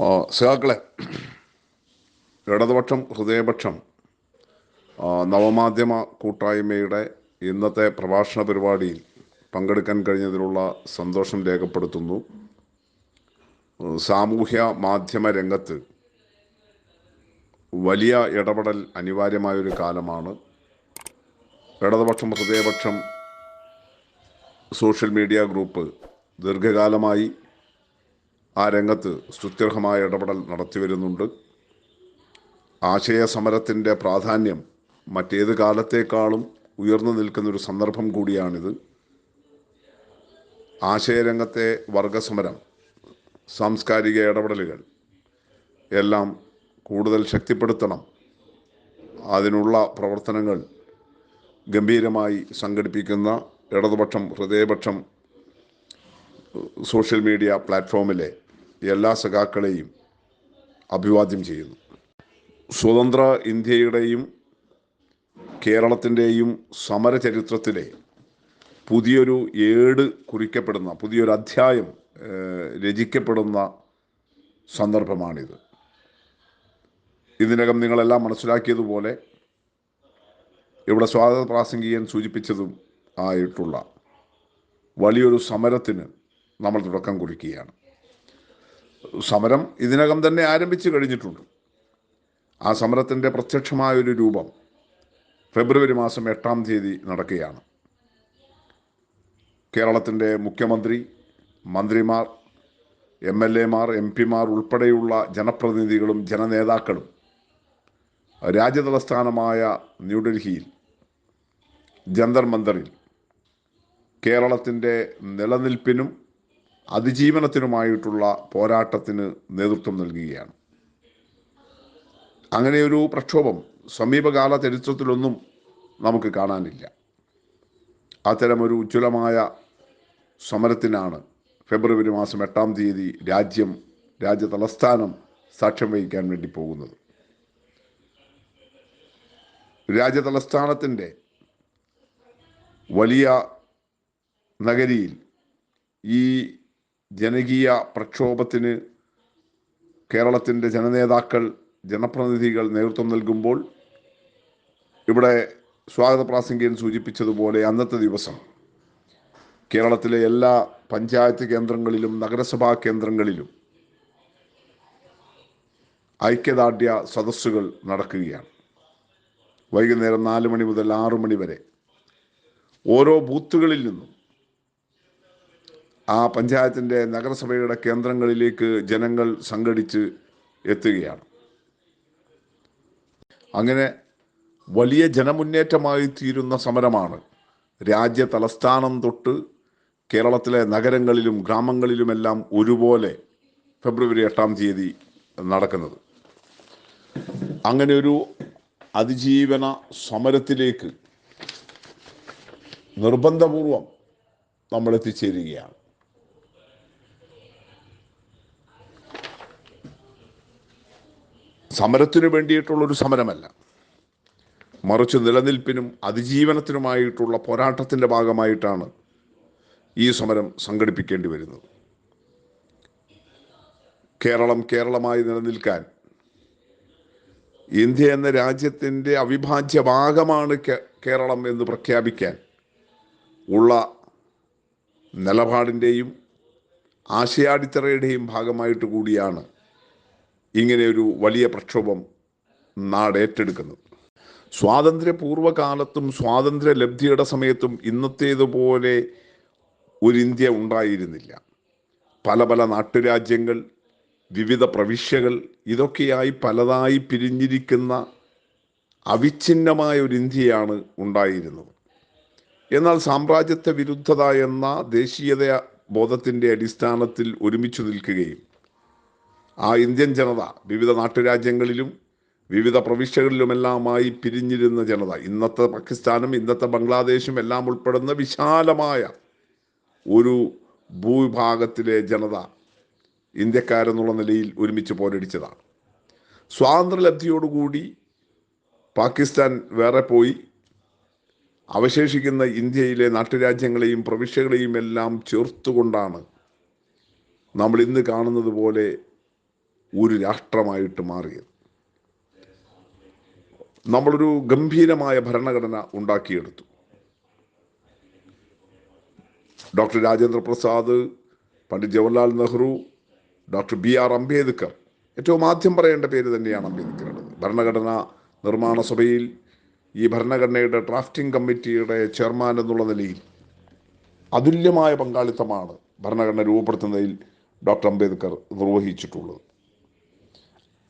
ആ, സഖാക്കളെ ഇടതുപക്ഷം ഹൃദയപക്ഷം നവമാധ്യമ കൂട്ടായ്മയുടെ ഇന്നത്തെ പ്രഭാഷണ പരിപാടിയിൽ പങ്കെടുക്കാൻ കഴിഞ്ഞതിലുള്ള സന്തോഷം രേഖപ്പെടുത്തുന്നു. സാമൂഹ്യ മാധ്യമ രംഗത്ത് വലിയ ഇടപെടൽ അനിവാര്യമായൊരു കാലമാണ്. ഇടതുപക്ഷം ഹൃദയപക്ഷം സോഷ്യൽ മീഡിയ ഗ്രൂപ്പ് ദീർഘകാലമായി ആ രംഗത്ത് സ്തുത്യർഹമായ ഇടപെടൽ നടത്തി വരുന്നുണ്ട്. ആശയ സമരത്തിന്റെ പ്രാധാന്യം മറ്റേത് കാലത്തേക്കാളും ഉയർന്നു നിൽക്കുന്നൊരു സന്ദർഭം കൂടിയാണിത്. ആശയരംഗത്തെ വർഗസമരം സാംസ്കാരിക ഇടപെടലുകൾ എല്ലാം കൂടുതൽ ശക്തിപ്പെടുത്തണം. അതിനുള്ള പ്രവർത്തനങ്ങൾ ഗംഭീരമായി സംഘടിപ്പിക്കുന്ന ഇടതുപക്ഷം ഹൃദയപക്ഷം സോഷ്യൽ മീഡിയ പ്ലാറ്റ്ഫോമിലെ എല്ലാ സഖാക്കളെയും അഭിവാദ്യം ചെയ്യുന്നു. സ്വതന്ത്ര ഇന്ത്യയുടെയും കേരളത്തിന്റെയും സമരചരിത്രത്തിലെ പുതിയൊരു ഏട് കുറിക്കപ്പെടുന്ന പുതിയൊരു അധ്യായം രചിക്കപ്പെടുന്ന സന്ദർഭമാണിത്. ഇതിനകം നിങ്ങളെല്ലാം മനസ്സിലാക്കിയതുപോലെ ഇവിടെ സ്വാതന്ത്ര്യ പ്രാസംഗികൻ സൂചിപ്പിച്ചതും ആയിട്ടുള്ള വലിയൊരു സമരത്തിന് നമ്മൾ തുടക്കം കുറിക്കുകയാണ്. സമരം ഇതിനകം തന്നെ ആരംഭിച്ചു കഴിഞ്ഞിട്ടുണ്ട്. ആ സമരത്തിന്റെ പ്രത്യക്ഷമായൊരു രൂപം ഫെബ്രുവരി മാസം എട്ടാം തീയതി നടക്കുകയാണ്. കേരളത്തിന്റെ മുഖ്യമന്ത്രി മന്ത്രിമാർ എം എൽ എമാർ എം പിമാർ ഉൾപ്പെടെയുള്ള ജനപ്രതിനിധികളും ജനനേതാക്കളും രാജ്യതലസ്ഥാനമായ ന്യൂഡൽഹിയിൽ ജന്തർ മന്ദറിൽ കേരളത്തിന്റെ നിലനിൽപ്പിനും അതിജീവനത്തിനുമായിട്ടുള്ള പോരാട്ടത്തിന് നേതൃത്വം നൽകുകയാണ്. അങ്ങനെയൊരു പ്രക്ഷോഭം സമീപകാല ചരിത്രത്തിലൊന്നും നമുക്ക് കാണാനില്ല. അത്തരമൊരു ഉജ്ജ്വലമായ സമരത്തിനാണ് ഫെബ്രുവരി മാസം എട്ടാം തീയതി രാജ്യം രാജ്യ തലസ്ഥാനം സാക്ഷ്യം വഹിക്കാൻ വേണ്ടി പോകുന്നത്. രാജ്യ തലസ്ഥാനത്തിന്റെ വലിയ നഗരിയിൽ ഈ ജനകീയ പ്രക്ഷോഭത്തിന് കേരളത്തിന്റെ ജനനേതാക്കൾ ജനപ്രതിനിധികൾ നേതൃത്വം നൽകുമ്പോൾ ഇവിടെ സ്വാഗത പ്രാസംഗികൻ സൂചിപ്പിച്ചതുപോലെ അന്നത്തെ ദിവസം കേരളത്തിലെ എല്ലാ പഞ്ചായത്ത് കേന്ദ്രങ്ങളിലും നഗരസഭാ കേന്ദ്രങ്ങളിലും ഐക്യദാർഢ്യ സദസ്സുകൾ നടക്കുകയാണ്. വൈകുന്നേരം നാല് മണി മുതൽ ആറു മണി വരെ ഓരോ ബൂത്തുകളിൽ നിന്നും ആ പഞ്ചായത്തിന്റെ നഗരസഭയുടെ കേന്ദ്രങ്ങളിലേക്ക് ജനങ്ങൾ സംഘടിച്ച് എത്തുകയാണ്. അങ്ങനെ വലിയ ജനമുന്നേറ്റമായി തീരുന്ന സമരമാണ് രാജ്യ തലസ്ഥാനം തൊട്ട് കേരളത്തിലെ നഗരങ്ങളിലും ഗ്രാമങ്ങളിലുമെല്ലാം ഒരുപോലെ ഫെബ്രുവരി എട്ടാം തീയതി നടക്കുന്നത്. അങ്ങനെ ഒരു അതിജീവന സമരത്തിലേക്ക് നിർബന്ധപൂർവം നമ്മൾ എത്തിച്ചേരുകയാണ് സമരത്തിനു വേണ്ടിയിട്ടുള്ളൊരു സമരമല്ല. മറിച്ച് നിലനിൽപ്പിനും അതിജീവനത്തിനുമായിട്ടുള്ള പോരാട്ടത്തിന്റെ ഭാഗമായിട്ടാണ് ഈ സമരം സംഘടിപ്പിക്കേണ്ടി വരുന്നത്. കേരളം കേരളമായി നിലനിൽക്കാൻ ഇന്ത്യ എന്ന രാജ്യത്തിന്റെ അവിഭാജ്യ ഭാഗമാണ് കേരളം എന്ന് പ്രഖ്യാപിക്കാൻ ഉള്ള നിലപാടിന്റെയും ആശയാടിത്തറയുടെയും ഭാഗമായിട്ട് കൂടിയാണ് ഇങ്ങനെയൊരു വലിയ പ്രക്ഷോഭം നാട് ഏറ്റെടുക്കുന്നത്. സ്വാതന്ത്ര്യപൂർവകാലത്തും സ്വാതന്ത്ര്യ ലബ്ധിയുടെ സമയത്തും ഇന്നത്തേതുപോലെ ഒരു ഇന്ത്യ ഉണ്ടായിരുന്നില്ല. പല പല നാട്ടുരാജ്യങ്ങൾ വിവിധ പ്രവിശ്യകൾ ഇതൊക്കെയായി പലതായി പിരിഞ്ഞിരിക്കുന്ന അവിഛിന്നമായ ഒരു ഇന്ത്യയാണ് ഉണ്ടായിരുന്നത്. എന്നാൽ സാമ്രാജ്യത്വ വിരുദ്ധത എന്ന ദേശീയത ബോധത്തിന്റെ അടിസ്ഥാനത്തിൽ ഒരുമിച്ചു നിൽക്കുകയും ആ ഇന്ത്യൻ ജനത വിവിധ നാട്ടുരാജ്യങ്ങളിലും വിവിധ പ്രവിശ്യകളിലുമെല്ലാമായി പിരിഞ്ഞിരുന്ന ജനത. ഇന്നത്തെ പാകിസ്ഥാനും ഇന്നത്തെ ബംഗ്ലാദേശും എല്ലാം ഉൾപ്പെടുന്ന വിശാലമായ ഒരു ഭൂവിഭാഗത്തിലെ ജനത ഇന്ത്യക്കാരെന്നുള്ള നിലയിൽ ഒരുമിച്ച് പോരടിച്ചതാണ്. സ്വാതന്ത്ര്യലബ്ധിയോടുകൂടി പാകിസ്ഥാൻ വേറെ പോയി. അവശേഷിക്കുന്ന ഇന്ത്യയിലെ നാട്ടുരാജ്യങ്ങളെയും പ്രവിശ്യകളെയും എല്ലാം ചേർത്തുകൊണ്ടാണ് നമ്മൾ ഇന്ന് കാണുന്നത് പോലെ ഒരു രാഷ്ട്രമായിട്ട് മാറിയത്. നമ്മളൊരു ഗംഭീരമായ ഭരണഘടന ഉണ്ടാക്കിയെടുത്തു. Doctor Rajendra Prasad Pandit Jawaharlal Nehru doctor B R Ambedkar. ഏറ്റവും ആദ്യം പറയേണ്ട പേര് തന്നെയാണ് അംബേദ്കറുടെ ഭരണഘടന നിർമ്മാണ സഭയിൽ ഈ ഭരണഘടനയുടെ ഡ്രാഫ്റ്റിംഗ് കമ്മിറ്റിയുടെ ചെയർമാൻ എന്നുള്ള നിലയിൽ അതുല്യമായ പങ്കാളിത്തമാണ് ഭരണഘടന രൂപപ്പെടുത്തുന്നതിൽ ഡോക്ടർ അംബേദ്കർ നിർവഹിച്ചിട്ടുള്ളത്.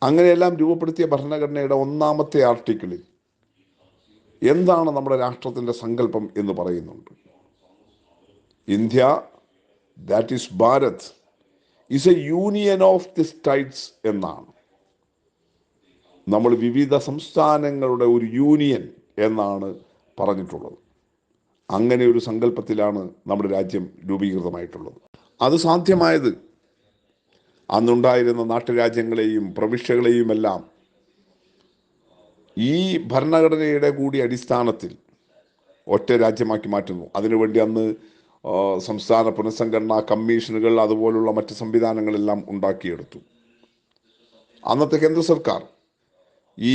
അങ്ങനെയെല്ലാം രൂപപ്പെടുത്തിയ ഭരണഘടനയുടെ ഒന്നാമത്തെ ആർട്ടിക്കിളിൽ എന്താണ് നമ്മുടെ രാഷ്ട്രത്തിന്റെ സങ്കല്പം എന്ന് പറയുന്നുണ്ട്. India that is Bharat is a union of the states എന്നാണ്. നമ്മൾ വിവിധ സംസ്ഥാനങ്ങളുടെ ഒരു യൂണിയൻ എന്നാണ് പറഞ്ഞിട്ടുള്ളത്. അങ്ങനെ ഒരു സങ്കല്പത്തിലാണ് നമ്മുടെ രാജ്യം രൂപീകൃതമായിട്ടുള്ളത്. അത് സാധ്യമായത് അന്നുണ്ടായിരുന്ന നാട്ടുരാജ്യങ്ങളെയും പ്രവിശ്യകളെയുമെല്ലാം ഈ ഭരണഘടനയുടെ കൂടി അടിസ്ഥാനത്തിൽ ഒറ്റ രാജ്യമാക്കി മാറ്റുന്നു. അതിനുവേണ്ടി അന്ന് സംസ്ഥാന പുനഃസംഘടനാ കമ്മീഷനുകൾ അതുപോലുള്ള മറ്റ് സംവിധാനങ്ങളെല്ലാം ഉണ്ടാക്കിയെടുത്തു. അന്നത്തെ കേന്ദ്ര സർക്കാർ ഈ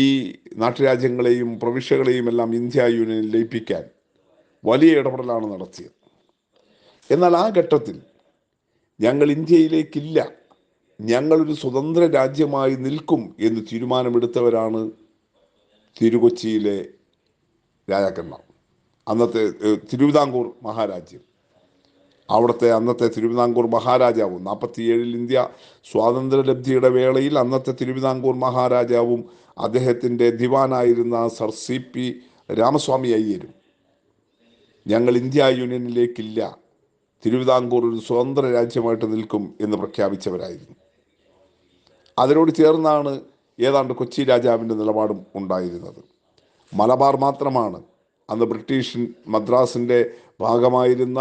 നാട്ടുരാജ്യങ്ങളെയും പ്രവിശ്യകളെയും എല്ലാം ഇന്ത്യ യൂണിയനിൽ ലയിപ്പിക്കാൻ വലിയ ഇടപെടലാണ് നടത്തിയത്. എന്നാൽ ആ ഘട്ടത്തിൽ ഞങ്ങൾ ഇന്ത്യയിലേക്കില്ല. ഞങ്ങളൊരു സ്വതന്ത്ര രാജ്യമായി നിൽക്കും എന്ന് തീരുമാനമെടുത്തവരാണ് തിരുകൊച്ചിയിലെ രാജാക്കന്മാർ. അന്നത്തെ തിരുവിതാംകൂർ മഹാരാജ്യം. അവിടുത്തെ അന്നത്തെ തിരുവിതാംകൂർ മഹാരാജാവും നാൽപ്പത്തിയേഴിൽ ഇന്ത്യ സ്വാതന്ത്ര്യലബ്ധിയുടെ വേളയിൽ അന്നത്തെ തിരുവിതാംകൂർ മഹാരാജാവും അദ്ദേഹത്തിന്റെ ദിവാനായിരുന്ന സർ സി പി രാമസ്വാമി അയ്യരും. ഞങ്ങൾ ഇന്ത്യ യൂണിയനിലേക്കില്ല. തിരുവിതാംകൂർ ഒരു സ്വതന്ത്ര രാജ്യമായിട്ട് നിൽക്കും എന്ന് പ്രഖ്യാപിച്ചവരായിരുന്നു. അതിനോട് ചേർന്നാണ് ഏതാണ്ട് കൊച്ചി രാജാവിന്റെ നിലപാടും ഉണ്ടായിരുന്നത്. മലബാർ മാത്രമാണ് അന്ന് ബ്രിട്ടീഷ് മദ്രാസിന്റെ ഭാഗമായിരുന്ന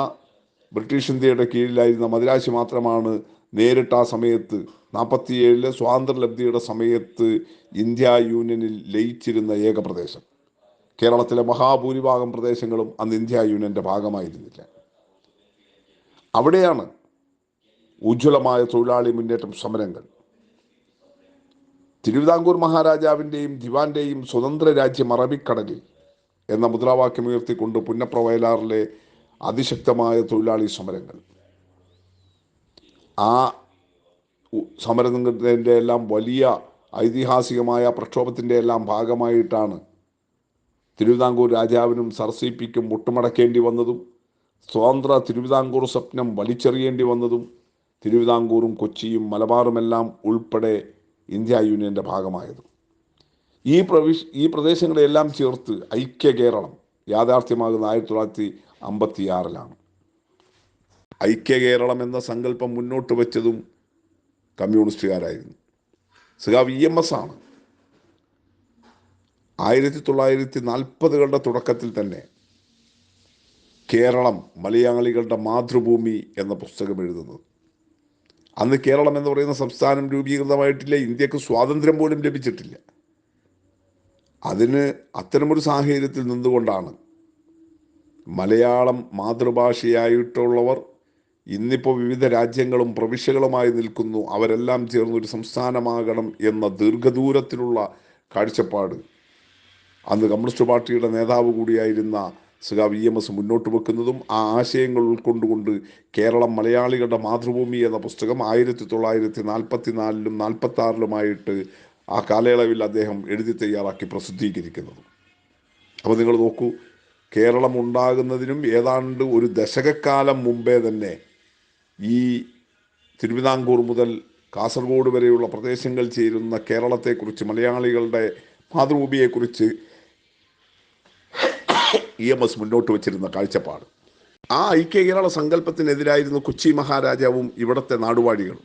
ബ്രിട്ടീഷ് ഇന്ത്യയുടെ കീഴിലായിരുന്ന മദ്രാസ് മാത്രമാണ് നേരിട്ട് ആ സമയത്ത് നാൽപ്പത്തിയേഴിലെ സ്വാതന്ത്ര്യലബ്ധിയുടെ സമയത്ത് ഇന്ത്യ യൂണിയനിൽ ലയിച്ചിരുന്ന ഏക പ്രദേശം. കേരളത്തിലെ മഹാഭൂരിഭാഗം പ്രദേശങ്ങളും അന്ന് ഇന്ത്യ യൂണിയന്റെ ഭാഗമായിരുന്നില്ല. അവിടെയാണ് ഉജ്ജ്വലമായ തൊഴിലാളി മുന്നേറ്റം സമരങ്ങൾ. തിരുവിതാംകൂർ മഹാരാജാവിന്റെയും ദിവാന്റെയും സ്വതന്ത്ര രാജ്യം അറബിക്കടലിൽ എന്ന മുദ്രാവാക്യം ഉയർത്തിക്കൊണ്ട് പുന്നപ്രവയലാറിലെ അതിശക്തമായ തൊഴിലാളി സമരങ്ങൾ. ആ സമരത്തിന്റെ എല്ലാം വലിയ ഐതിഹാസികമായ പ്രക്ഷോഭത്തിന്റെ എല്ലാം ഭാഗമായിട്ടാണ് തിരുവിതാംകൂർ രാജാവിനും സർ സി പിക്കും മുട്ടുമടക്കേണ്ടി വന്നതും സ്വതന്ത്ര തിരുവിതാംകൂർ സ്വപ്നം വലിച്ചെറിയേണ്ടി വന്നതും തിരുവിതാംകൂറും കൊച്ചിയും മലബാറുമെല്ലാം ഉൾപ്പെടെ ഇന്ത്യ യൂണിയന്റെ ഭാഗമായത്. ഈ പ്രവിശ് ഈ പ്രദേശങ്ങളെല്ലാം ചേർത്ത് ഐക്യ കേരളം യാഥാർത്ഥ്യമാകുന്ന ആയിരത്തി തൊള്ളായിരത്തി അമ്പത്തി ആറിലാണ് ഐക്യ കേരളം എന്ന സങ്കല്പം മുന്നോട്ട് വെച്ചതും കമ്മ്യൂണിസ്റ്റുകാരായിരുന്നു. സഖാവ് ഇ എം എസ് ആണ്. ആയിരത്തി തൊള്ളായിരത്തി നാൽപ്പതുകളുടെ തുടക്കത്തിൽ തന്നെ കേരളം മലയാളികളുടെ മാതൃഭൂമി എന്ന പുസ്തകം എഴുതുന്നത്. അന്ന് കേരളം എന്ന് പറയുന്ന സംസ്ഥാനം രൂപീകൃതമായിട്ടില്ല ഇന്ത്യയ്ക്ക് സ്വാതന്ത്ര്യം പോലും ലഭിച്ചിട്ടില്ല. അതിന് അത്തരമൊരു സാഹചര്യത്തിൽ നിന്നുകൊണ്ടാണ് മലയാളം മാതൃഭാഷയായിട്ടുള്ളവർ ഇന്നിപ്പോൾ വിവിധ രാജ്യങ്ങളും പ്രവിശ്യകളുമായി നിൽക്കുന്നു. അവരെല്ലാം ചേർന്നൊരു സംസ്ഥാനമാകണം എന്ന ദീർഘദൂരത്തിലുള്ള കാഴ്ചപ്പാട് അന്ന് കമ്മ്യൂണിസ്റ്റ് പാർട്ടിയുടെ നേതാവ് കൂടിയായിരുന്ന സുഖ വി എം എസ് മുന്നോട്ട് വെക്കുന്നതും ആ ആശയങ്ങൾ ഉൾക്കൊണ്ടുകൊണ്ട് കേരളം മലയാളികളുടെ മാതൃഭൂമി എന്ന പുസ്തകം ആയിരത്തി തൊള്ളായിരത്തി നാൽപ്പത്തി നാലിലും നാൽപ്പത്തി ആറിലുമായിട്ട് ആ കാലയളവിൽ അദ്ദേഹം എഴുതി തയ്യാറാക്കി പ്രസിദ്ധീകരിക്കുന്നത്. അപ്പോൾ നിങ്ങൾ നോക്കൂ കേരളം ഉണ്ടാകുന്നതിനും ഏതാണ്ട് ഒരു ദശകക്കാലം മുമ്പേ തന്നെ ഈ തിരുവിതാംകൂർ മുതൽ കാസർഗോഡ് വരെയുള്ള പ്രദേശങ്ങൾ ചേരുന്ന കേരളത്തെക്കുറിച്ച് മലയാളികളുടെ മാതൃഭൂമിയെക്കുറിച്ച് ഇ എം എസ് മുന്നോട്ട് വച്ചിരുന്ന കാഴ്ചപ്പാട്. ആ ഐക്യ കേരള സങ്കല്പത്തിനെതിരായിരുന്നു കൊച്ചി മഹാരാജാവും ഇവിടുത്തെ നാടുവാഴികളും.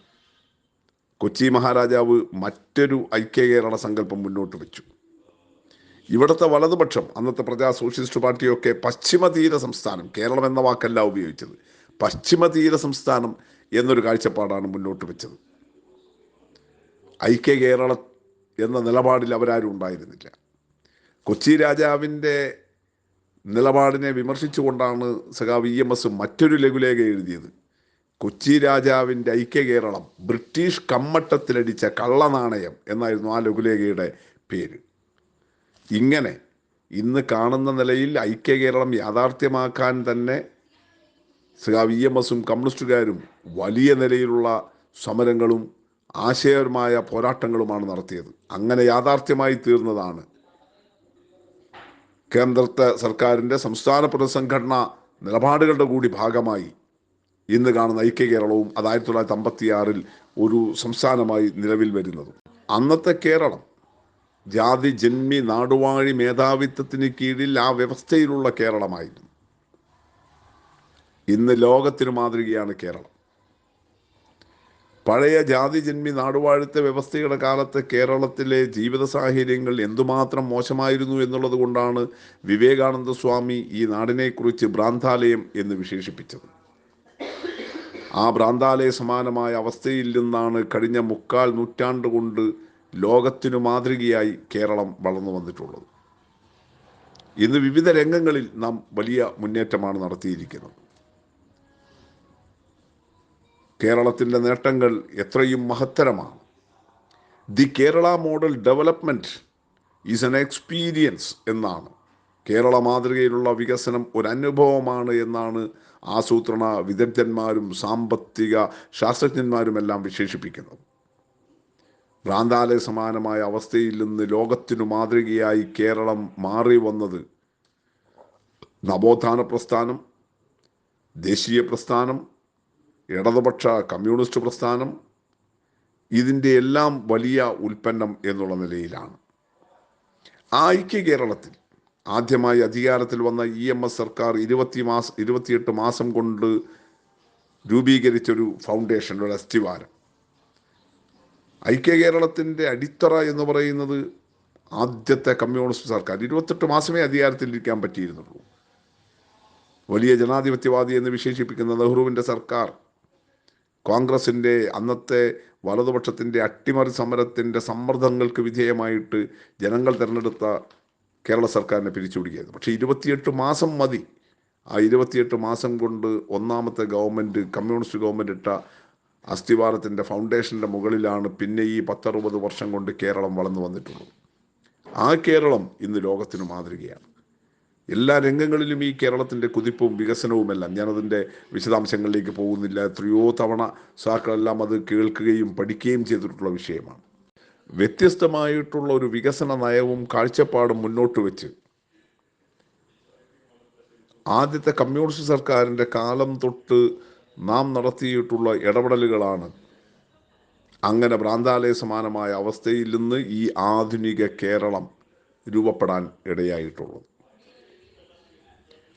കൊച്ചി മഹാരാജാവ് മറ്റൊരു ഐക്യ കേരള സങ്കല്പം മുന്നോട്ട് വെച്ചു. ഇവിടുത്തെ വലതുപക്ഷം അന്നത്തെ പ്രജാ സോഷ്യലിസ്റ്റ് പാർട്ടിയൊക്കെ പശ്ചിമതീര സംസ്ഥാനം കേരളം എന്ന വാക്കല്ല ഉപയോഗിച്ചത്. പശ്ചിമതീര സംസ്ഥാനം എന്നൊരു കാഴ്ചപ്പാടാണ് മുന്നോട്ട് വെച്ചത്. ഐക്യ കേരള എന്ന നിലപാടിൽ അവരാരും ഉണ്ടായിരുന്നില്ല. കൊച്ചി രാജാവിന്റെ നിലപാടിനെ വിമർശിച്ചുകൊണ്ടാണ് സഖാവ് ഇ എം എസ് മറ്റൊരു ലഘുലേഖ എഴുതിയത്. കൊച്ചി രാജാവിന്റെ ഐക്യ കേരളം ബ്രിട്ടീഷ് കമ്മട്ടത്തിലടിച്ച കള്ളനാണയം എന്നായിരുന്നു ആ ലഘുലേഖയുടെ പേര്. ഇങ്ങനെ ഇന്ന് കാണുന്ന നിലയിൽ ഐക്യ കേരളം യാഥാർത്ഥ്യമാക്കാൻ തന്നെ വി എം എസും കമ്മ്യൂണിസ്റ്റുകാരും വലിയ നിലയിലുള്ള സമരങ്ങളും ആശയപരമായ പോരാട്ടങ്ങളുമാണ് നടത്തിയത്. അങ്ങനെ യാഥാർത്ഥ്യമായി തീർന്നതാണ് കേന്ദ്രത്തെ സർക്കാരിന്റെ സംസ്ഥാന പുനഃസംഘടന നിലപാടുകളുടെ കൂടി ഭാഗമായി ഇന്ന് കാണുന്ന ഐക്യ കേരളവും അത് ആയിരത്തി തൊള്ളായിരത്തി അമ്പത്തിയാറിൽ ഒരു സംസ്ഥാനമായി നിലവിൽ വരുന്നതും. അന്നത്തെ കേരളം ജാതി ജന്മി നാടുവാഴി മേധാവിത്വത്തിന് കീഴിൽ ആ വ്യവസ്ഥയിലുള്ള കേരളമായിരുന്നു. ഇന്ന് ലോകത്തിന് മാതൃകയാണ് കേരളം. പഴയ ജാതി ജന്മി നാടുവാഴുത്ത വ്യവസ്ഥയുടെ കാലത്ത് കേരളത്തിലെ ജീവിത സാഹചര്യങ്ങൾ എന്തുമാത്രം മോശമായിരുന്നു എന്നുള്ളത് കൊണ്ടാണ് വിവേകാനന്ദ സ്വാമി ഈ നാടിനെക്കുറിച്ച് ഭ്രാന്താലയം എന്ന് വിശേഷിപ്പിച്ചത്. ആ ഭ്രാന്താലയ സമാനമായ അവസ്ഥയിൽ നിന്നാണ് കഴിഞ്ഞ മുക്കാൽ നൂറ്റാണ്ട് കൊണ്ട് ലോകത്തിനു മാതൃകയായി കേരളം വളർന്നു വന്നിട്ടുള്ളത്. ഇന്ന് വിവിധ രംഗങ്ങളിൽ നാം വലിയ മുന്നേറ്റമാണ് നടത്തിയിരിക്കുന്നത്. കേരളത്തിന്റെ നേട്ടങ്ങൾ എത്രയും മഹത്തരമാണ്. The Kerala model development is an experience എന്നാണ്. കേരള മാതൃകയിലുള്ള വികസനം ഒരു അനുഭവമാണ് എന്നാണ് ആസൂത്രണ വിദഗ്ധന്മാരും സാമ്പത്തിക ശാസ്ത്രജ്ഞന്മാരുമെല്ലാം വിശേഷിപ്പിക്കുന്നത്. ഭ്രാന്താലയ സമാനമായ അവസ്ഥയിൽ നിന്ന് ലോകത്തിനു മാതൃകയായി കേരളം മാറി വന്നത് നവോത്ഥാന പ്രസ്ഥാനം ദേശീയ പ്രസ്ഥാനം ഇടതുപക്ഷ കമ്മ്യൂണിസ്റ്റ് പ്രസ്ഥാനം ഇതിന്റെ എല്ലാം വലിയ ഉൽപ്പന്നം എന്നുള്ള നിലയിലാണ്. ആ ഐക്യ കേരളത്തിൽ ആദ്യമായി അധികാരത്തിൽ വന്ന ഇ എം എസ് സർക്കാർ ഇരുപത്തി മാസ ഇരുപത്തിയെട്ട് മാസം കൊണ്ട് രൂപീകരിച്ചൊരു ഫൗണ്ടേഷൻ ഒരു അസ്ഥിവാരം. ഐക്യ കേരളത്തിന്റെ അടിത്തറ എന്ന് പറയുന്നത് ആദ്യത്തെ കമ്മ്യൂണിസ്റ്റ് സർക്കാർ. ഇരുപത്തെട്ട് മാസമേ അധികാരത്തിലിരിക്കാൻ പറ്റിയിരുന്നുള്ളൂ. വലിയ ജനാധിപത്യവാദി എന്ന് വിശേഷിപ്പിക്കുന്ന നെഹ്റുവിന്റെ സർക്കാർ കോൺഗ്രസിന്റെ അന്നത്തെ വലതുപക്ഷത്തിന്റെ അട്ടിമറി സമരത്തിന്റെ സമ്മർദ്ദങ്ങൾക്ക് വിധേയമായിട്ട് ജനങ്ങൾ തിരഞ്ഞെടുത്ത കേരള സർക്കാരിനെ പിരിച്ചുപിടിക്കുകയായിരുന്നു. പക്ഷേ ഇരുപത്തിയെട്ട് മാസം മതി. ആ ഇരുപത്തിയെട്ട് മാസം കൊണ്ട് ഒന്നാമത്തെ ഗവൺമെന്റ് കമ്മ്യൂണിസ്റ്റ് ഗവൺമെന്റ് ഇട്ട അസ്ഥിവാരത്തിന്റെ ഫൗണ്ടേഷന്റെ മുകളിലാണ് പിന്നെ ഈ പത്തറുപത് വർഷം കൊണ്ട് കേരളം വളർന്നു വന്നിട്ടുള്ളത്. ആ കേരളം ഇന്ന് ലോകത്തിന് മാതൃകയാണ്. എല്ലാ രംഗങ്ങളിലും ഈ കേരളത്തിന്റെ കുതിപ്പും വികസനവുമെല്ലാം ഞാനതിന്റെ വിശദാംശങ്ങളിലേക്ക് പോകുന്നില്ല. എത്രയോ തവണ സാക്കളെല്ലാം അത് കേൾക്കുകയും പഠിക്കുകയും ചെയ്തിട്ടുള്ള വിഷയമാണ്. വ്യത്യസ്തമായിട്ടുള്ള ഒരു വികസന നയവും കാഴ്ചപ്പാടും മുന്നോട്ട് വെച്ച് ആദ്യത്തെ കമ്മ്യൂണിസ്റ്റ് സർക്കാരിന്റെ കാലം തൊട്ട് നാം നടത്തിയിട്ടുള്ള ഇടപെടലുകളാണ് അങ്ങനെ ഭ്രാന്താലയ സമാനമായ അവസ്ഥയിൽ നിന്ന് ഈ ആധുനിക കേരളം രൂപപ്പെടാൻ ഇടയായിട്ടുള്ളത്.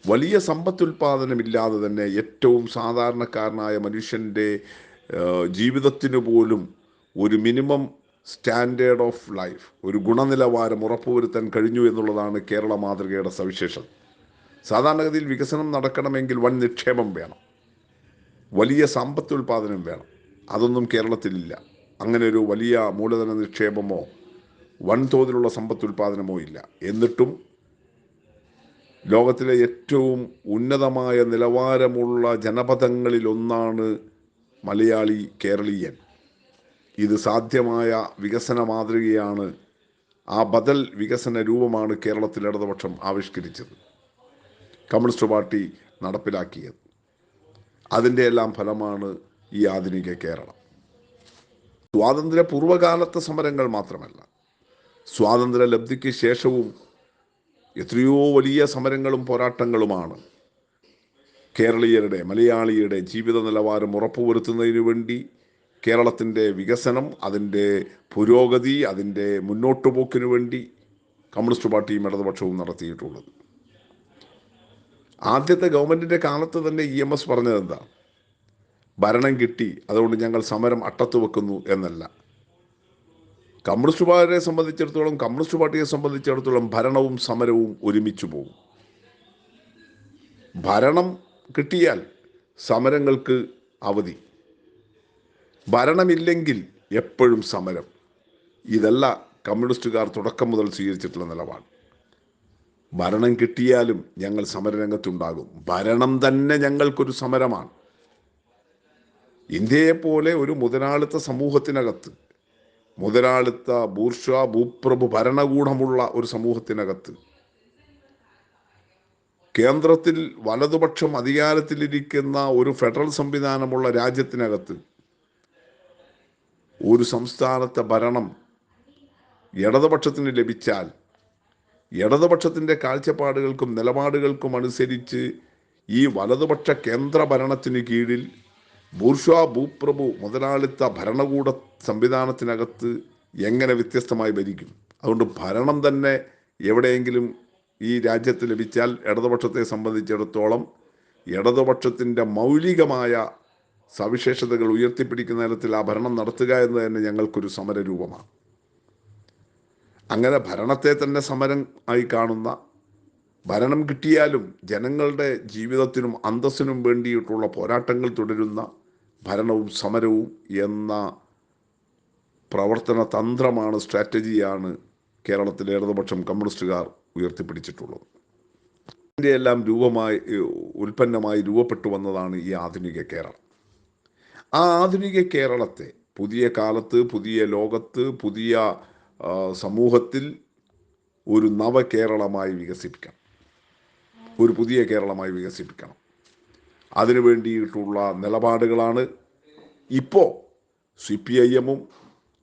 വലിയ സമ്പത്തുൽപാദനമില്ലാതെ തന്നെ ഏറ്റവും സാധാരണക്കാരനായ മനുഷ്യന്റെ ജീവിതത്തിന് പോലും ഒരു മിനിമം സ്റ്റാൻഡേർഡ് ഓഫ് ലൈഫ് ഒരു ഗുണനിലവാരം ഉറപ്പുവരുത്താൻ കഴിഞ്ഞു എന്നുള്ളതാണ് കേരള മാതൃകയുടെ സവിശേഷത. സാധാരണഗതിയിൽ വികസനം നടക്കണമെങ്കിൽ വൻ നിക്ഷേപം വേണം. വലിയ സമ്പത്തുൽപാദനം വേണം. അതൊന്നും കേരളത്തിലില്ല. അങ്ങനെ ഒരു വലിയ മൂലധന നിക്ഷേപമോ വൻതോതിലുള്ള സമ്പത്തുൽപാദനമോ ഇല്ല. എന്നിട്ടും ലോകത്തിലെ ഏറ്റവും ഉന്നതമായ നിലവാരമുള്ള ജനപദങ്ങളിൽ ഒന്നാണ് മലയാളി കേരളീയൻ. ഇത് സാധ്യമായ വികസന മാതൃകയാണ്. ആ ബദൽ വികസന രൂപമാണ് കേരളത്തിൽ ഇടതുപക്ഷം ആവിഷ്കരിച്ചത്. കമ്മ്യൂണിസ്റ്റ് പാർട്ടി നടപ്പിലാക്കിയത്. അതിന്റെ എല്ലാം ഫലമാണ് ഈ ആധുനിക കേരളം. സ്വാതന്ത്ര്യ പൂർവകാലത്തെ സമരങ്ങൾ മാത്രമല്ല. സ്വാതന്ത്ര്യ ലബ്ധിക്ക് ശേഷവും എത്രയോ വലിയ സമരങ്ങളും പോരാട്ടങ്ങളുമാണ്. കേരളീയരുടെ മലയാളിയുടെ ജീവിത നിലവാരം ഉറപ്പുവരുത്തുന്നതിന് വേണ്ടി കേരളത്തിന്റെ വികസനം അതിന്റെ പുരോഗതി അതിന്റെ മുന്നോട്ട് പോക്കിനു വേണ്ടി കമ്മ്യൂണിസ്റ്റ് പാർട്ടിയും ഇടതുപക്ഷവും നടത്തിയിട്ടുള്ളത്. ആദ്യത്തെ ഗവൺമെന്റിന്റെ കാലത്ത് തന്നെ ഇ എം എസ് പറഞ്ഞത് എന്താ ഭരണം കിട്ടി അതുകൊണ്ട് ഞങ്ങൾ സമരം അട്ടത്ത് വെക്കുന്നു എന്നല്ല. കമ്മ്യൂണിസ്റ്റ് പാർട്ടിയെ സംബന്ധിച്ചിടത്തോളം കമ്മ്യൂണിസ്റ്റ് പാർട്ടിയെ സംബന്ധിച്ചിടത്തോളം ഭരണവും സമരവും ഒരുമിച്ച് പോകും. ഭരണം കിട്ടിയാൽ സമരങ്ങൾക്ക് അവധി. ഭരണമില്ലെങ്കിൽ എപ്പോഴും സമരം. ഇതല്ല കമ്മ്യൂണിസ്റ്റുകാർ തുടക്കം മുതൽ സ്വീകരിച്ചിട്ടുള്ള നിലപാട്. ഭരണം കിട്ടിയാലും ഞങ്ങൾ സമരരംഗത്തുണ്ടാകും. ഭരണം തന്നെ ഞങ്ങൾക്കൊരു സമരമാണ്. ഇന്ത്യയെപ്പോലെ ഒരു മുതലാളിത്ത സമൂഹത്തിനകത്ത് മുതലാളിത്ത ബൂർഷ ഭൂപ്രഭു ഭരണകൂടമുള്ള ഒരു സമൂഹത്തിനകത്ത് കേന്ദ്രത്തിൽ വലതുപക്ഷം അധികാരത്തിലിരിക്കുന്ന ഒരു ഫെഡറൽ സംവിധാനമുള്ള രാജ്യത്തിനകത്ത് ഒരു സംസ്ഥാനത്തെ ഭരണം ഇടതുപക്ഷത്തിന് ലഭിച്ചാൽ ഇടതുപക്ഷത്തിന്റെ കാഴ്ചപ്പാടുകൾക്കും നിലപാടുകൾക്കും അനുസരിച്ച് ഈ വലതുപക്ഷ കേന്ദ്ര ഭരണത്തിന് കീഴിൽ ബൂർഷ്വാ ഭൂപ്രഭു മുതലാളിത്ത ഭരണകൂട സംവിധാനത്തിനകത്ത് എങ്ങനെ വ്യത്യസ്തമായി ഭരിക്കും? അതുകൊണ്ട് ഭരണം തന്നെ എവിടെയെങ്കിലും ഈ രാജ്യത്ത് ലഭിച്ചാൽ ഇടതുപക്ഷത്തെ സംബന്ധിച്ചിടത്തോളം ഇടതുപക്ഷത്തിന്റെ മൗലികമായ സവിശേഷതകൾ ഉയർത്തിപ്പിടിക്കുന്ന തരത്തിൽ ആ ഭരണം നടത്തുക എന്ന് തന്നെ ഞങ്ങൾക്കൊരു സമരരൂപമാണ്. അങ്ങനെ ഭരണത്തെ തന്നെ സമരം ആയി കാണുന്ന ഭരണം കിട്ടിയാലും ജനങ്ങളുടെ ജീവിതത്തിനും അന്തസ്സിനും വേണ്ടിയിട്ടുള്ള പോരാട്ടങ്ങൾ തുടരുന്ന ഭരണവും സമരവും എന്ന പ്രവർത്തന തന്ത്രമാണ് സ്ട്രാറ്റജിയാണ് കേരളത്തിലെ ഇടതുപക്ഷം കമ്മ്യൂണിസ്റ്റുകാർ ഉയർത്തിപ്പിടിച്ചിട്ടുള്ളത്. ഇതിന്റെയെല്ലാം രൂപമായി ഉൽപ്പന്നമായി രൂപപ്പെട്ടു വന്നതാണ് ഈ ആധുനിക കേരളം. ആ ആധുനിക കേരളത്തെ പുതിയ കാലത്ത് പുതിയ ലോകത്ത് പുതിയ സമൂഹത്തിൽ ഒരു നവകേരളമായി വികസിപ്പിക്കണം. ഒരു പുതിയ കേരളമായി വികസിപ്പിക്കണം. അതിനു വേണ്ടിയിട്ടുള്ള നിലപാടുകളാണ് ഇപ്പോൾ സി പി ഐ എമ്മും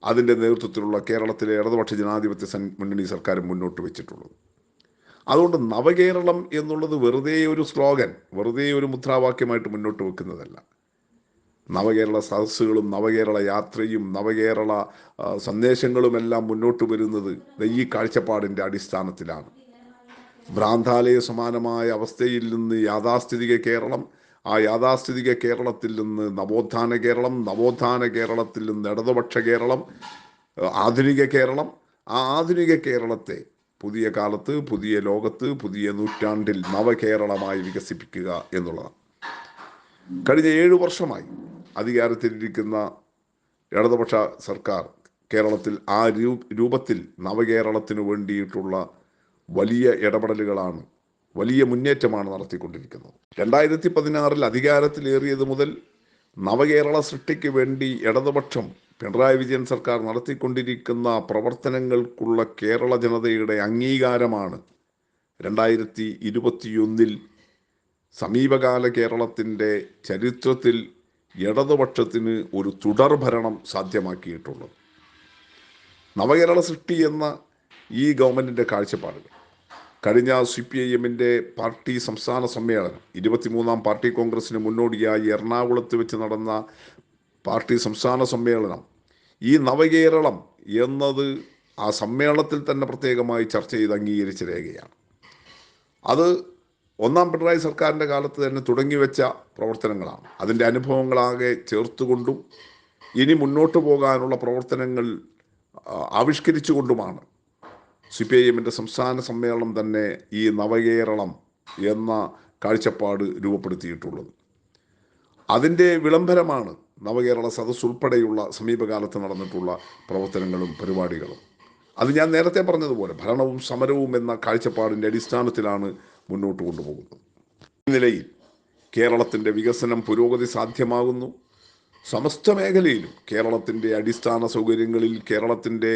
അതിന്റെ നേതൃത്വത്തിലുള്ള കേരളത്തിലെ ഇടതുപക്ഷ ജനാധിപത്യ സൻ മുന്നണി സർക്കാരും മുന്നോട്ട് വെച്ചിട്ടുള്ളത്. അതുകൊണ്ട് നവകേരളം എന്നുള്ളത് വെറുതെ ഒരു സ്ലോഗൻ വെറുതെ ഒരു മുദ്രാവാക്യമായിട്ട് മുന്നോട്ട് വെക്കുന്നതല്ല. നവകേരള സദസ്സുകളും നവകേരള യാത്രയും നവകേരള സന്ദേശങ്ങളുമെല്ലാം മുന്നോട്ട് വരുന്നത് ഈ കാഴ്ചപ്പാടിന്റെ അടിസ്ഥാനത്തിലാണ്. ഭ്രാന്താലയ സമാനമായ അവസ്ഥയിൽ നിന്ന് യാഥാസ്ഥിതിക കേരളം ആ യാഥാസ്ഥിതിക കേരളത്തിൽ നിന്ന് നവോത്ഥാന കേരളം നവോത്ഥാന കേരളത്തിൽ നിന്ന് ഇടതുപക്ഷ കേരളം ആധുനിക കേരളം. ആ ആധുനിക കേരളത്തെ പുതിയ കാലത്ത് പുതിയ ലോകത്ത് പുതിയ നൂറ്റാണ്ടിൽ നവകേരളമായി വികസിപ്പിക്കുക എന്നുള്ളതാണ്. കഴിഞ്ഞ ഏഴു വർഷമായി അധികാരത്തിലിരിക്കുന്ന ഇടതുപക്ഷ സർക്കാർ കേരളത്തിൽ ആ രൂപത്തിൽ നവകേരളത്തിന് വേണ്ടിയിട്ടുള്ള വലിയ ഇടപെടലുകളാണ് വലിയ മുന്നേറ്റമാണ് നടത്തിക്കൊണ്ടിരിക്കുന്നത്. രണ്ടായിരത്തി പതിനാറിൽ അധികാരത്തിലേറിയത് മുതൽ നവകേരള സൃഷ്ടിക്ക് വേണ്ടി ഇടതുപക്ഷം പിണറായി വിജയൻ സർക്കാർ നടത്തിക്കൊണ്ടിരിക്കുന്ന പ്രവർത്തനങ്ങൾക്കുള്ള കേരള ജനതയുടെ അംഗീകാരമാണ് രണ്ടായിരത്തി ഇരുപത്തിയൊന്നിൽ സമീപകാല കേരളത്തിന്റെ ചരിത്രത്തിൽ ഇടതുപക്ഷത്തിന് ഒരു തുടർഭരണം സാധ്യമാക്കിയിട്ടുള്ളത്. നവകേരള സൃഷ്ടി എന്ന ഈ ഗവൺമെന്റിന്റെ കാഴ്ചപ്പാടുകൾ കഴിഞ്ഞ സി പി ഐ എമ്മിന്റെ പാർട്ടി സംസ്ഥാന സമ്മേളനം ഇരുപത്തിമൂന്നാം പാർട്ടി കോൺഗ്രസിന് മുന്നോടിയായി എറണാകുളത്ത് വെച്ച് നടന്ന പാർട്ടി സംസ്ഥാന സമ്മേളനം ഈ നവകേരളം എന്നത് ആ സമ്മേളനത്തിൽ തന്നെ പ്രത്യേകമായി ചർച്ച ചെയ്ത് അംഗീകരിച്ച രേഖയാണ്. അത് ഒന്നാം പിണറായി സർക്കാരിന്റെ കാലത്ത് തന്നെ തുടങ്ങിവെച്ച പ്രവർത്തനങ്ങളാണ്. അതിന്റെ അനുഭവങ്ങളാകെ ചേർത്തുകൊണ്ടും ഇനി മുന്നോട്ട് പോകാനുള്ള പ്രവർത്തനങ്ങൾ ആവിഷ്കരിച്ചുകൊണ്ടുമാണ് സി പി ഐ എമ്മിന്റെ സംസ്ഥാന സമ്മേളനം തന്നെ ഈ നവകേരളം എന്ന കാഴ്ചപ്പാട് രൂപപ്പെടുത്തിയിട്ടുള്ളത്. അതിന്റെ വിളംബരമാണ് നവകേരള സദസ് ഉൾപ്പെടെയുള്ള സമീപകാലത്ത് നടന്നിട്ടുള്ള പ്രവർത്തനങ്ങളും പരിപാടികളും. അത് ഞാൻ നേരത്തെ പറഞ്ഞതുപോലെ ഭരണവും സമരവും എന്ന കാഴ്ചപ്പാടിന്റെ അടിസ്ഥാനത്തിലാണ് മുന്നോട്ട് കൊണ്ടുപോകുന്നത്. ഈ നിലയിൽ കേരളത്തിന്റെ വികസനം പുരോഗതി സാധ്യമാകുന്നു. സമസ്ത മേഖലയിലും കേരളത്തിന്റെ അടിസ്ഥാന സൗകര്യങ്ങളിൽ കേരളത്തിന്റെ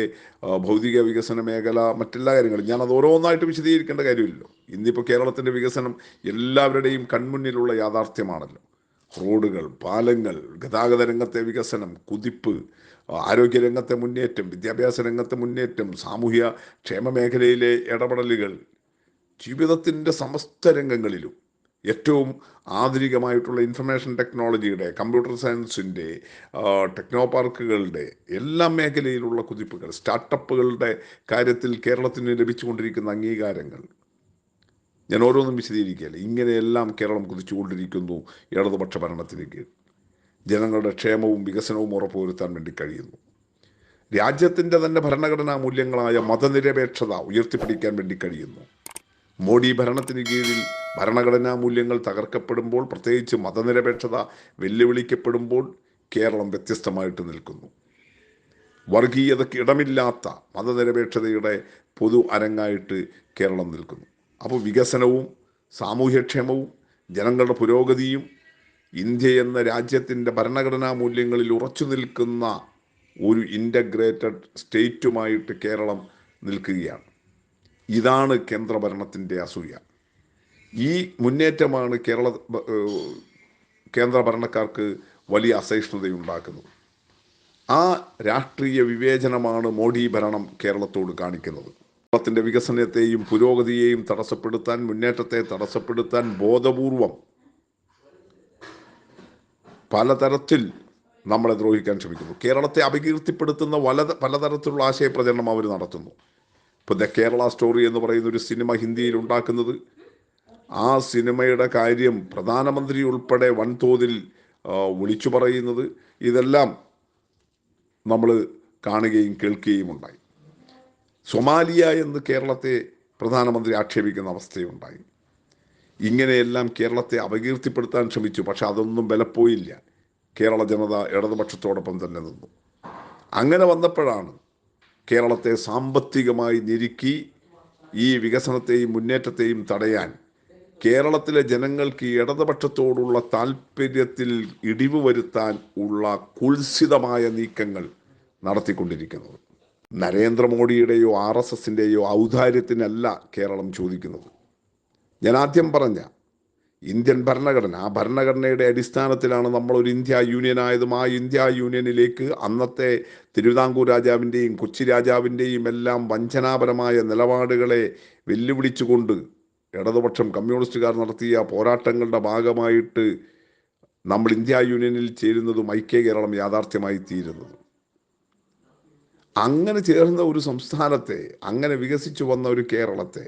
ഭൗതിക വികസന മേഖല മറ്റെല്ലാ കാര്യങ്ങളും. ഞാൻ ഞാനത് ഓരോന്നായിട്ട് വിശദീകരിക്കേണ്ട കാര്യമില്ലല്ലോ. ഇന്നിപ്പോൾ കേരളത്തിന്റെ വികസനം എല്ലാവരുടെയും കൺമുന്നിലുള്ള യാഥാർത്ഥ്യമാണല്ലോ. റോഡുകൾ പാലങ്ങൾ ഗതാഗത രംഗത്തെ വികസനം കുതിപ്പ് ആരോഗ്യരംഗത്തെ മുന്നേറ്റം വിദ്യാഭ്യാസ രംഗത്തെ മുന്നേറ്റം സാമൂഹ്യ ക്ഷേമ മേഖലയിലെ ഇടപെടലുകൾ ജീവിതത്തിന്റെ സമസ്ത രംഗങ്ങളിലും ഏറ്റവും ആധുനികമായിട്ടുള്ള ഇൻഫർമേഷൻ ടെക്നോളജിയുടെ കമ്പ്യൂട്ടർ സയൻസിന്റെ ടെക്നോ പാർക്കുകളുടെ എല്ലാ മേഖലയിലുള്ള കുതിപ്പുകൾ സ്റ്റാർട്ടപ്പുകളുടെ കാര്യത്തിൽ കേരളത്തിന് ലഭിച്ചുകൊണ്ടിരിക്കുന്ന അംഗീകാരങ്ങൾ. ഞാൻ ഓരോന്നും വിശദീകരിക്കുകയല്ല? ഇങ്ങനെയെല്ലാം കേരളം കുതിച്ചുകൊണ്ടിരിക്കുന്നു ഇടതുപക്ഷ ഭരണത്തിന് ഭരണത്തിലേക്ക്. ജനങ്ങളുടെ ക്ഷേമവും വികസനവും ഉറപ്പുവരുത്താൻ വേണ്ടി കഴിയുന്നു. രാജ്യത്തിന്റെ തന്നെ ഭരണഘടനാ മൂല്യങ്ങളായ മതനിരപേക്ഷത ഉയർത്തിപ്പിടിക്കാൻ വേണ്ടി കഴിയുന്നു. മോഡി ഭരണത്തിന് കീഴിൽ ഭരണഘടനാ മൂല്യങ്ങൾ തകർക്കപ്പെടുമ്പോൾ പ്രത്യേകിച്ച് മതനിരപേക്ഷത വെല്ലുവിളിക്കപ്പെടുമ്പോൾ കേരളം വ്യത്യസ്തമായിട്ട് നിൽക്കുന്നു. വർഗീയതയ്ക്ക് ഇടമില്ലാത്ത മതനിരപേക്ഷതയുടെ പൊതു അരങ്ങായിട്ട് കേരളം നിൽക്കുന്നു. അപ്പോൾ വികസനവും സാമൂഹ്യക്ഷേമവും ജനങ്ങളുടെ പുരോഗതിയും ഇന്ത്യ എന്ന രാജ്യത്തിന്റെ ഭരണഘടനാ മൂല്യങ്ങളിൽ ഉറച്ചു നിൽക്കുന്ന ഒരു ഇന്റഗ്രേറ്റഡ് സ്റ്റേറ്റുമായിട്ട് കേരളം നിൽക്കുകയാണ്. ഇതാണ് കേന്ദ്രഭരണത്തിന്റെ അസൂയ. ഈ മുന്നേറ്റമാണ് കേരള കേന്ദ്ര ഭരണക്കാർക്ക് വലിയ അസഹിഷ്ണുതയുണ്ടാക്കുന്നത്. ആ രാഷ്ട്രീയ വിവേചനമാണ് മോഡി ഭരണം കേരളത്തോട് കാണിക്കുന്നത്. കേരളത്തിന്റെ വികസനത്തെയും പുരോഗതിയെയും തടസ്സപ്പെടുത്താൻ മുന്നേറ്റത്തെ തടസ്സപ്പെടുത്താൻ ബോധപൂർവം പലതരത്തിൽ നമ്മളെ ദ്രോഹിക്കാൻ ശ്രമിക്കുന്നു. കേരളത്തെ അപകീർത്തിപ്പെടുത്തുന്ന വല പലതരത്തിലുള്ള ആശയപ്രചരണം അവർ നടത്തുന്നു. ഇപ്പോൾ ദ കേരള സ്റ്റോറി എന്ന് പറയുന്ന ഒരു സിനിമ ഹിന്ദിയിൽ ഉണ്ടാക്കുന്നത്. ആ സിനിമയുടെ കാര്യം പ്രധാനമന്ത്രി ഉൾപ്പെടെ വൻതോതിൽ വിളിച്ചു പറയുന്നത് ഇതെല്ലാം നമ്മൾ കാണുകയും കേൾക്കുകയും ഉണ്ടായി. സൊമാലിയ എന്ന് കേരളത്തെ പ്രധാനമന്ത്രി ആക്ഷേപിക്കുന്ന അവസ്ഥയുണ്ടായി. ഇങ്ങനെയെല്ലാം കേരളത്തെ അപകീർത്തിപ്പെടുത്താൻ ശ്രമിച്ചു പക്ഷെ അതൊന്നും ബലപ്പോയില്ല. കേരള ജനത ഇടതുപക്ഷത്തോടൊപ്പം തന്നെ നിന്നു. അങ്ങനെ വന്നപ്പോഴാണ് കേരളത്തെ സാമ്പത്തികമായി ഞെരുക്കി ഈ വികസനത്തെയും മുന്നേറ്റത്തെയും തടയാൻ കേരളത്തിലെ ജനങ്ങൾക്ക് ഇടതുപക്ഷത്തോടുള്ള താല്പര്യത്തിൽ ഇടിവ് വരുത്താൻ ഉള്ള കുൽസിതമായ നീക്കങ്ങൾ നടത്തിക്കൊണ്ടിരിക്കുന്നത്. നരേന്ദ്രമോദിയുടെയോ ആർ എസ് എസിന്റെയോ ഔദാര്യത്തിനല്ല കേരളം ചോദിക്കുന്നത്. ഞാൻ ആദ്യം പറഞ്ഞ ഇന്ത്യൻ ഭരണഘടന. ആ ഭരണഘടനയുടെ അടിസ്ഥാനത്തിലാണ് നമ്മൾ ഒരു ഇന്ത്യ യൂണിയൻ ആയതും ആ ഇന്ത്യ യൂണിയനിലേക്ക് അന്നത്തെ തിരുവിതാംകൂർ രാജാവിന്റെയും കൊച്ചി രാജാവിന്റെയും എല്ലാം വഞ്ചനാപരമായ നിലപാടുകളെ വെല്ലുവിളിച്ചുകൊണ്ട് ഇടതുപക്ഷം കമ്മ്യൂണിസ്റ്റുകാർ നടത്തിയ പോരാട്ടങ്ങളുടെ ഭാഗമായിട്ട് നമ്മൾ ഇന്ത്യ യൂണിയനിൽ ചേരുന്നതും ഐക്യ കേരളം യാഥാർത്ഥ്യമായി തീരുന്നതും. അങ്ങനെ ചേർന്ന ഒരു സംസ്ഥാനത്തെ അങ്ങനെ വികസിച്ചു വന്ന ഒരു കേരളത്തെ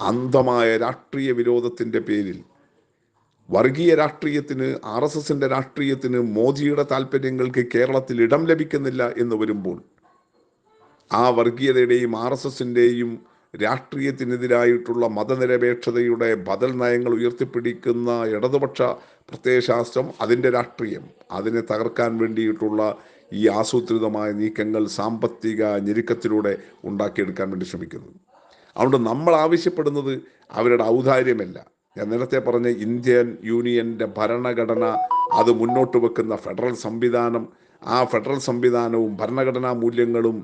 അന്ധമായ രാഷ്ട്രീയ വിരോധത്തിന്റെ പേരിൽ വർഗീയ രാഷ്ട്രീയത്തിന് ആർ എസ് എസിന്റെ രാഷ്ട്രീയത്തിന് മോദിയുടെ താല്പര്യങ്ങൾക്ക് കേരളത്തിൽ ഇടം ലഭിക്കുന്നില്ല എന്ന് വരുമ്പോൾ ആ വർഗീയതയുടെയും ആർ എസ് എസിന്റെയും രാഷ്ട്രീയത്തിനെതിരായിട്ടുള്ള മതനിരപേക്ഷതയുടെ ബദൽ നയങ്ങൾ ഉയർത്തിപ്പിടിക്കുന്ന ഇടതുപക്ഷ പ്രത്യയശാസ്ത്രം അതിന്റെ രാഷ്ട്രീയം അതിനെ തകർക്കാൻ വേണ്ടിയിട്ടുള്ള ഈ ആസൂത്രിതമായ നീക്കങ്ങൾ സാമ്പത്തിക ഞെരുക്കത്തിലൂടെ ഉണ്ടാക്കിയെടുക്കാൻ വേണ്ടി ശ്രമിക്കുന്നു. അതുകൊണ്ട് നമ്മൾ ആവശ്യപ്പെടുന്നത് അവരുടെ ഔദാര്യമല്ല. ഞാൻ നേരത്തെ പറഞ്ഞ ഇന്ത്യൻ യൂണിയന്റെ ഭരണഘടന അത് മുന്നോട്ട് വെക്കുന്ന ഫെഡറൽ സംവിധാനം ആ ഫെഡറൽ സംവിധാനവും ഭരണഘടനാ മൂല്യങ്ങളും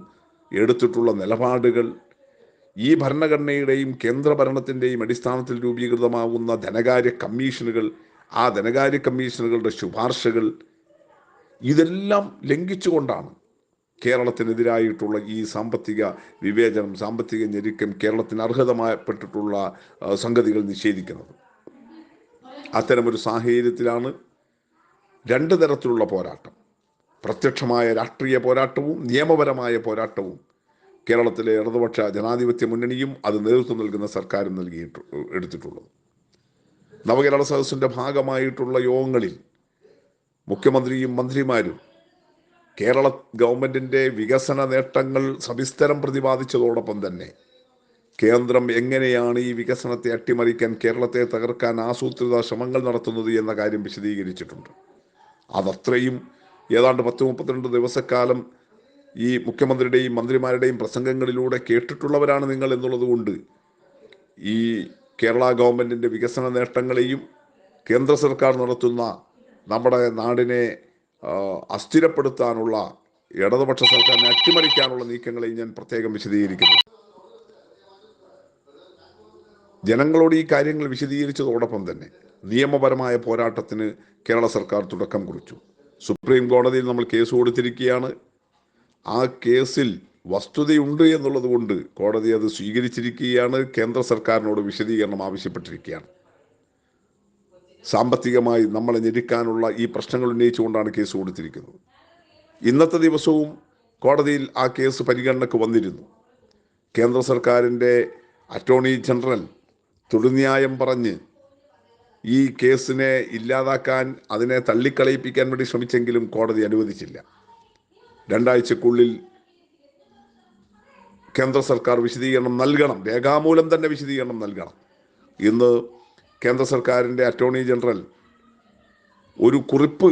എടുത്തിട്ടുള്ള നിലപാടുകൾ ഈ ഭരണഘടനയുടെയും കേന്ദ്ര ഭരണത്തിന്റെയും അടിസ്ഥാനത്തിൽ രൂപീകൃതമാകുന്ന ധനകാര്യ കമ്മീഷനുകൾ ആ ധനകാര്യ കമ്മീഷനുകളുടെ ശുപാർശകൾ ഇതെല്ലാം ലംഘിച്ചുകൊണ്ടാണ് കേരളത്തിനെതിരായിട്ടുള്ള ഈ സാമ്പത്തിക വിവേചനം സാമ്പത്തിക ഞെരുക്കം കേരളത്തിന് അർഹതമായപ്പെട്ടിട്ടുള്ള സംഗതികൾ നിഷേധിക്കുന്നത്. അത്തരമൊരു സാഹചര്യത്തിലാണ് രണ്ട് തരത്തിലുള്ള പോരാട്ടം. പ്രത്യക്ഷമായ രാഷ്ട്രീയ പോരാട്ടവും നിയമപരമായ പോരാട്ടവും കേരളത്തിലെ ഇടതുപക്ഷ ജനാധിപത്യ മുന്നണിയും അത് നേതൃത്വം നൽകുന്ന സർക്കാരും നൽകിയിട്ട് എടുത്തിട്ടുള്ളത്. നവകേരള സദസ്സിന്റെ ഭാഗമായിട്ടുള്ള യോഗങ്ങളിൽ മുഖ്യമന്ത്രിയും മന്ത്രിമാരും കേരള ഗവൺമെന്റിന്റെ വികസന നേട്ടങ്ങൾ സവിസ്തരം പ്രതിപാദിച്ചതോടൊപ്പം തന്നെ കേന്ദ്രം എങ്ങനെയാണ് ഈ വികസനത്തെ അട്ടിമറിക്കാൻ കേരളത്തെ തകർക്കാൻ ആസൂത്രിത ശ്രമങ്ങൾ നടത്തുന്നത് എന്ന കാര്യം വിശദീകരിച്ചിട്ടുണ്ട്. അതത്രയും ഏതാണ്ട് പത്ത് മുപ്പത്തിരണ്ട് ദിവസക്കാലം ഈ മുഖ്യമന്ത്രിയുടെയും മന്ത്രിമാരുടെയും പ്രസംഗങ്ങളിലൂടെ കേട്ടിട്ടുള്ളവരാണ് നിങ്ങൾ എന്നുള്ളതുകൊണ്ട് ഈ കേരള ഗവൺമെന്റിന്റെ വികസന നേട്ടങ്ങളെയും കേന്ദ്ര സർക്കാർ നടത്തുന്ന നമ്മുടെ നാടിനെ അസ്ഥിരപ്പെടുത്താനുള്ള ഇടതുപക്ഷ സർക്കാരിനെ അട്ടിമറിക്കാനുള്ള നീക്കങ്ങളെ ഞാൻ പ്രത്യേകം വിശദീകരിക്കുന്നു. ജനങ്ങളോട് ഈ കാര്യങ്ങൾ വിശദീകരിച്ചതോടൊപ്പം തന്നെ നിയമപരമായ പോരാട്ടത്തിന് കേരള സർക്കാർ തുടക്കം കുറിച്ചു. സുപ്രീം കോടതിയിൽ നമ്മൾ കേസ് കൊടുത്തിരിക്കുകയാണ്. ആ കേസിൽ വസ്തുതയുണ്ട് എന്നുള്ളത് കൊണ്ട് കോടതി അത് സ്വീകരിച്ചിരിക്കുകയാണ്. കേന്ദ്ര സർക്കാരിനോട് വിശദീകരണം ആവശ്യപ്പെട്ടിരിക്കുകയാണ്. സാമ്പത്തികമായി നമ്മളെ ഞെരുക്കാനുള്ള ഈ പ്രശ്നങ്ങൾ ഉന്നയിച്ചുകൊണ്ടാണ് കേസ് കൊടുത്തിരിക്കുന്നത്. ഇന്നത്തെ ദിവസവും കോടതിയിൽ ആ കേസ് പരിഗണനയ്ക്ക് വന്നിരുന്നു. കേന്ദ്ര സർക്കാരിന്റെ അറ്റോർണി ജനറൽ തൊടുന്യായം പറഞ്ഞ് ഈ കേസിനെ ഇല്ലാതാക്കാൻ അതിനെ തള്ളിക്കളയിപ്പിക്കാൻ വേണ്ടി ശ്രമിച്ചെങ്കിലും കോടതി അനുവദിച്ചില്ല. രണ്ടാഴ്ചക്കുള്ളിൽ കേന്ദ്ര സർക്കാർ വിശദീകരണം നൽകണം. രേഖാമൂലം തന്നെ വിശദീകരണം നൽകണം. ഇന്ന് കേന്ദ്ര സർക്കാരിന്റെ അറ്റോർണി ജനറൽ ഒരു കുറിപ്പ്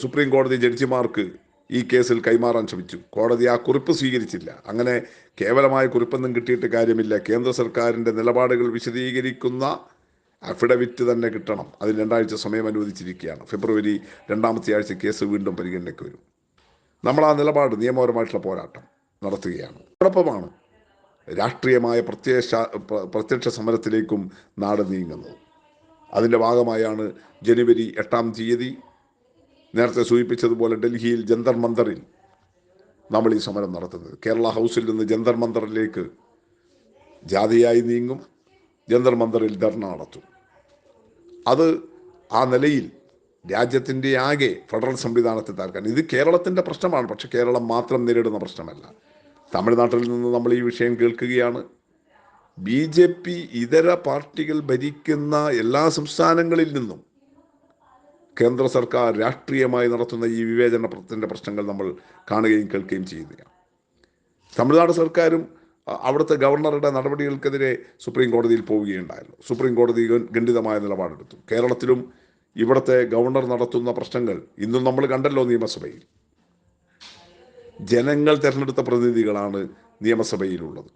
സുപ്രീം കോടതി ജഡ്ജിമാർക്ക് ഈ കേസിൽ കൈമാറാൻ ശ്രമിച്ചു. കോടതി ആ കുറിപ്പ് സ്വീകരിച്ചില്ല. അങ്ങനെ കേവലമായ കുറിപ്പൊന്നും കിട്ടിയിട്ട് കാര്യമില്ല. കേന്ദ്ര സർക്കാരിന്റെ നിലപാടുകൾ വിശദീകരിക്കുന്ന അഫിഡവിറ്റ് തന്നെ കിട്ടണം. അതിന് രണ്ടാഴ്ച സമയം അനുവദിച്ചിരിക്കുകയാണ്. ഫെബ്രുവരി രണ്ടാമത്തെ ആഴ്ച കേസ് വീണ്ടും പരിഗണനയ്ക്ക് വരും. നമ്മൾ ആ നിലപാട് നിയമപരമായിട്ടുള്ള പോരാട്ടം നടത്തുകയാണ്. കുഴപ്പമാണ് രാഷ്ട്രീയമായ പ്രത്യക്ഷ പ്ര- പ്രത്യക്ഷ സമരത്തിലേക്കും നാട് നീങ്ങുന്നത് അതിന്റെ ഭാഗമായാണ് ജനുവരി എട്ടാം തീയതി നേരത്തെ സൂചിപ്പിച്ചതുപോലെ ഡൽഹിയിൽ ജന്തർ മന്ദറിൽ നമ്മൾ ഈ സമരം നടത്തുന്നത്. കേരള ഹൗസിൽ നിന്ന് ജന്തർ മന്ദറിലേക്ക് ജാതിയായി നീങ്ങും ജന്തർ മന്ദറിൽ ധർണ നടത്തും. അത് ആ നിലയിൽ രാജ്യത്തിന്റെ ആകെ ഫെഡറൽ സംവിധാനത്തെ താൽക്കാൻ ഇത് കേരളത്തിന്റെ പ്രശ്നമാണ് പക്ഷെ കേരളം മാത്രം നേരിടുന്ന പ്രശ്നമല്ല. തമിഴ്നാട്ടിൽ നിന്ന് നമ്മൾ ഈ വിഷയം കേൾക്കുകയാണ്. ബി ജെ പി ഇതര പാർട്ടികൾ ഭരിക്കുന്ന എല്ലാ സംസ്ഥാനങ്ങളിൽ നിന്നും കേന്ദ്ര സർക്കാർ രാഷ്ട്രീയമായി നടത്തുന്ന ഈ വിവേചനത്തിന്റെ പ്രശ്നങ്ങൾ നമ്മൾ കാണുകയും കേൾക്കുകയും ചെയ്യുകയാണ്. തമിഴ്നാട് സർക്കാരും അവിടുത്തെ ഗവർണറുടെ നടപടികൾക്കെതിരെ സുപ്രീം കോടതിയിൽ പോവുകയുണ്ടായല്ലോ സുപ്രീം കോടതി ഖണ്ഡിതമായ നിലപാടെടുത്തു. കേരളത്തിലും ഇവിടുത്തെ ഗവർണർ നടത്തുന്ന പ്രശ്നങ്ങൾ ഇന്നും നമ്മൾ കണ്ടല്ലോ നിയമസഭയിൽ. ജനങ്ങൾ തിരഞ്ഞെടുത്ത പ്രതിനിധികളാണ് നിയമസഭയിലുള്ളത്.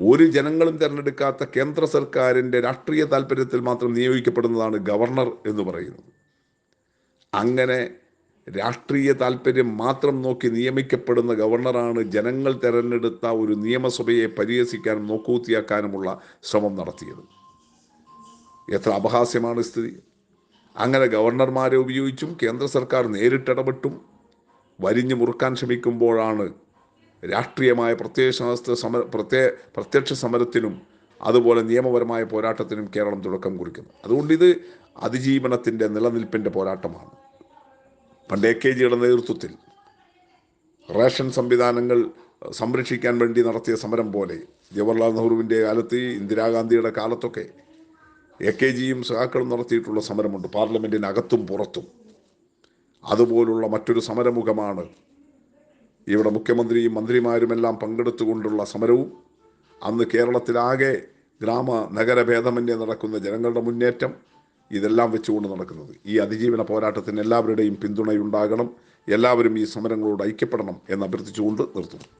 ഒരു ജനങ്ങളും തിരഞ്ഞെടുക്കാത്ത കേന്ദ്ര സർക്കാരിന്റെ രാഷ്ട്രീയ താല്പര്യത്തിൽ മാത്രം നിയോഗിക്കപ്പെടുന്നതാണ് ഗവർണർ എന്ന് പറയുന്നത്. അങ്ങനെ രാഷ്ട്രീയ താല്പര്യം മാത്രം നോക്കി നിയമിക്കപ്പെടുന്ന ഗവർണറാണ് ജനങ്ങൾ തിരഞ്ഞെടുത്ത ഒരു നിയമസഭയെ പരിഹസിക്കാനും നോക്കൂത്തിയാക്കാനുമുള്ള ശ്രമം നടത്തിയത്. എത്ര അപഹാസ്യമാണ് സ്ഥിതി. അങ്ങനെ ഗവർണർമാരെ ഉപയോഗിച്ചും കേന്ദ്ര സർക്കാർ നേരിട്ടിടപെട്ടും വരിഞ്ഞു മുറുക്കാൻ ശ്രമിക്കുമ്പോഴാണ് രാഷ്ട്രീയമായ പ്രത്യയശാസ്ത്ര സമര പ്രത്യയ പ്രത്യക്ഷ സമരത്തിനും അതുപോലെ നിയമപരമായ പോരാട്ടത്തിനും കേരളം തുടക്കം കുറിക്കുന്നു. അതുകൊണ്ട് ഇത് അതിജീവനത്തിന്റെ നിലനിൽപ്പിന്റെ പോരാട്ടമാണ്. പണ്ട് എ കെ ജിയുടെ നേതൃത്വത്തിൽ റേഷൻ സംവിധാനങ്ങൾ സംരക്ഷിക്കാൻ വേണ്ടി നടത്തിയ സമരം പോലെ ജവഹർലാൽ നെഹ്റുവിന്റെ കാലത്ത് ഇന്ദിരാഗാന്ധിയുടെ കാലത്തൊക്കെ എ കെ ജിയും സഹാക്കളും നടത്തിയിട്ടുള്ള സമരമുണ്ട്. പാർലമെന്റിനകത്തും പുറത്തും. അതുപോലുള്ള മറ്റൊരു സമരമുഖമാണ്. ഇവിടെ മുഖ്യമന്ത്രിയും മന്ത്രിമാരുമെല്ലാം പങ്കെടുത്തുകൊണ്ടുള്ള സമരവും അന്ന് കേരളത്തിലാകെ ഗ്രാമ നഗര ഭേദമന്യേ നടക്കുന്ന ജനങ്ങളുടെ മുന്നേറ്റം ഇതെല്ലാം വെച്ചുകൊണ്ട് നടക്കുന്നത്. ഈ അതിജീവന പോരാട്ടത്തിന് എല്ലാവരുടെയും പിന്തുണയുണ്ടാകണം. എല്ലാവരും ഈ സമരങ്ങളോട് ഐക്യപ്പെടണം എന്ന് അഭ്യർത്ഥിച്ചുകൊണ്ട് നിർത്തുന്നു.